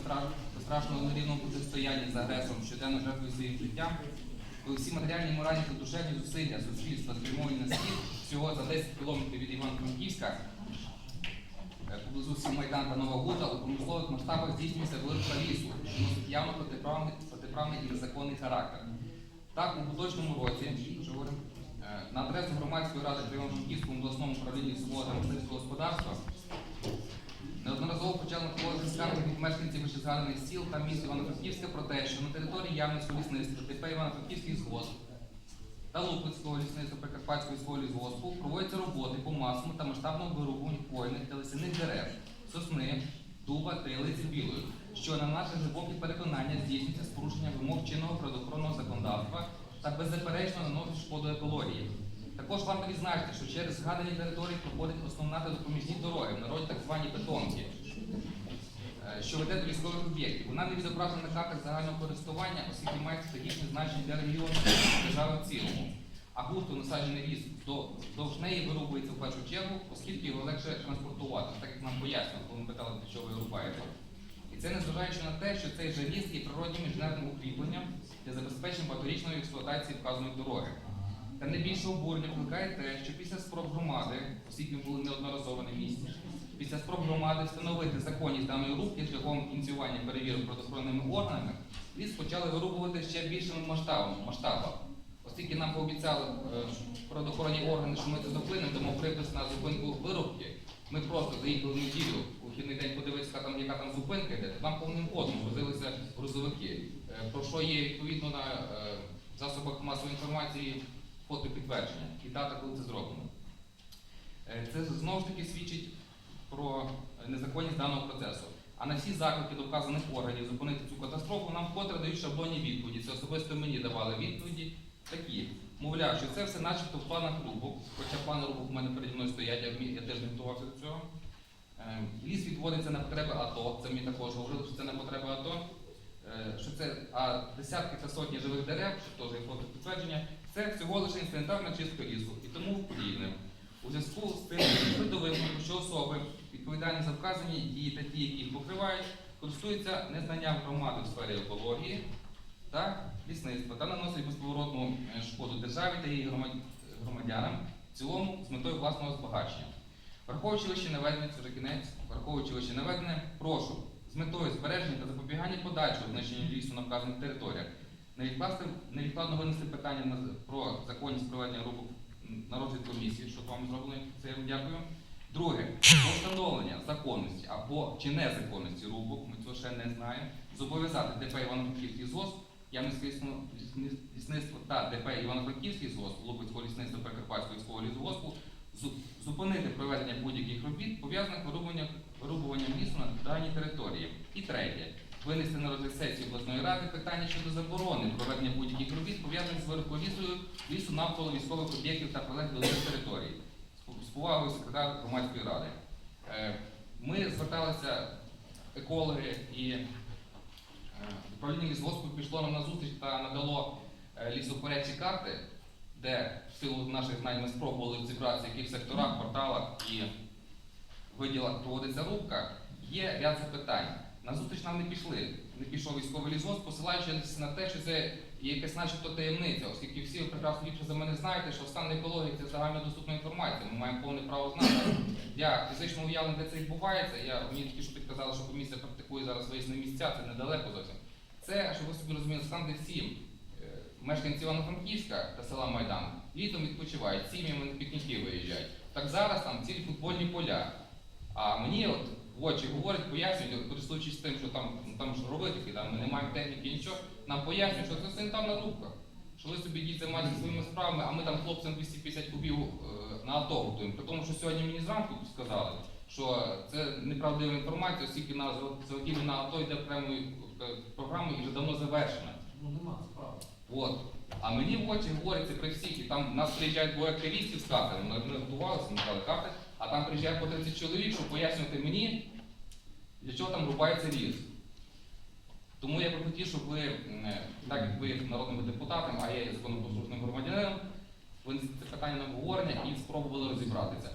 безстраш- безстрашного нерівного протистояння з агресором, щоденно жертвує своїм життям, коли всі матеріальні, моральні та душевні зусилля суспільства спрямовані на схід всього за 10 кілометрів від Івано-Франківська, е, поблизу сіл Майдан та Нова Гута у промислових масштабах здійснюється вирубка лісу, що носить явно протиправний, протиправний і незаконний характер. Так, у поточному році, е, на адресу громадської ради при Івано-Франківському обласному управлінні лісового та господарства неодноразово почали надходити скарги від мешканців вищезгаданих сіл та міст Івано-Франківська про те, що на території Ямницького лісництва ТП Івано-Франківський згосп та Луковицького лісництва Прикарпатського військового лісгоспу проводяться роботи по масовому та масштабному вирубуванню хвойних та лисяних дерев, сосни, дуба та ялиці білої, що на наше глибоке переконання здійснюється з порушенням вимог чинного природоохоронного законодавства та беззаперечно наносить шкоду екології. Також варто відзначити, що через згадані території проходить основна та допоміжні дороги, в так звані бетонки, що веде до військових об'єктів. Вона не відображена на картах загального користування, оскільки має стратегічне значення для регіону держави в цілому. А густо насаджений ліс до- вздовж неї вирубується в першу чергу, оскільки його легше транспортувати, так як нам пояснювали, коли ми питали, для чого ви рубаєте. І це незважаючи на те, що цей же ліс є природнім інженерним укріпленням для забезпечення багаторічної експлуатації вказаної дороги. Та не більше обурення викликає те, що після спроб громади, оскільки були неодноразово на місці, після спроб громади встановити законність даної рубки шляхом ініціювання перевірок правоохоронними органами, ліс почали вирубувати ще більшими масштабах. Оскільки нам пообіцяли е, правоохоронні органи, що ми це зупинимо, тому припис на зупинку вирубки, ми просто заїхали в неділю у вихідний день подивитися, яка там, яка там зупинка йде, там повним ходом возилися грузовики. Е, Про що є відповідно на е, засобах масової інформації фото підтвердження і дата, коли це зроблено. Е, Це знову ж таки свідчить про незаконність даного процесу. А на всі заклики до вказаних органів зупинити цю катастрофу нам вкотре дають шаблонні відповіді. Це особисто мені давали відповіді такі. Мовляв, що це все начебто в планах рубок, хоча плани рубок у мене переді мною стоять, я, я теж не готувався до цього. Е, Ліс відводиться на потреби АТО, це мені також говорили, що це на потреби АТО. Е, Що це, а десятки та сотні живих дерев, що теж є фото підтвердження, це всього лише інструментарна чистка лісу і тому подібне. У зв'язку з тим видовим, що особи, відповідальні за вказані дії та ті, які їх покривають, користуються незнанням громади в сфері екології та лісництва та наносять безповоротну е, шкоду державі та її громадянам в цілому з метою власного збагачення. Враховуючи вище наведене, це вже кінець, враховуючи вище наведене, прошу з метою збереження та запобігання подальшого знищення лісу на вказаних територіях невідкладно винести питання про законність проведення рубок на розгляд комісії, що вам зроблено, це я вам дякую. Друге, встановлення законності або чи незаконності рубок, ми цього ще не знаємо, зобов'язати ДП Івано-Франківський ЗОС, лісництво та ДП Івано-Франківський ЗОС, Луковицького лісництва Прикарпатського військового лісгоспу зупинити проведення будь-яких робіт, пов'язаних вирубуванням, лісу на. І третє, винести на розгляд сесії обласної ради питання щодо заборони проведення будь-яких робіт, пов'язаних з вирубкою лісу, навколо військових об'єктів та прилеглих територій. З- З повагою секретар громадської ради. Е, Ми зверталися екологи і е, управління лісгоспу пішло нам на зустріч та надало е, лісопорядчі карти, де в силу наших знань ми спробували зібратися, в яких секторах, кварталах і виділах проводиться рубка, є ряд запитань. На зустріч нам не пішли. Не пішов військовий лісгосп, посилаючись на те, що це є якась начебто таємниця, оскільки всі прекрасно ліпше за мене знаєте, що стан екології це загальнодоступна інформація. Ми маємо повне право знати. Я фізично уявлено, де це відбувається. Я мені тільки що підказали, що комісія практикує зараз виїзд на місця, це недалеко зовсім. Це, щоб ви собі розуміли, стан, де всі е, мешканці Івано-Франківська та села Майдан літом відпочивають, сім'ями на пікніки виїжджають. Так зараз там цілі футбольні поля. А мені от в очі говорять, пояснюють, користуючись тим, що там, ну, там ж робити, там ми не маємо техніки, нічого, нам пояснюють, що це санітарна рубка. Що ви собі йдіть займатися своїми справами, а ми там хлопцям 250 кубів е, на АТО готуємо. При тому, що сьогодні мені зранку сказали, що це неправдива інформація, оскільки на заготівлю на АТО йде окремою е, програмою і вже давно завершена. Ну нема. От. А мені в очі говориться при всіх, і там нас приїжджають двоє активістів з картами, ми готувалися, ми дали карти, а там приїжджає по 30 чоловік, щоб пояснювати мені, для чого там рубається ліс. Тому я би хотів, щоб ви, так як ви народними депутатами, а я є законопослушним громадянином, винесли це питання на обговорення і спробували розібратися.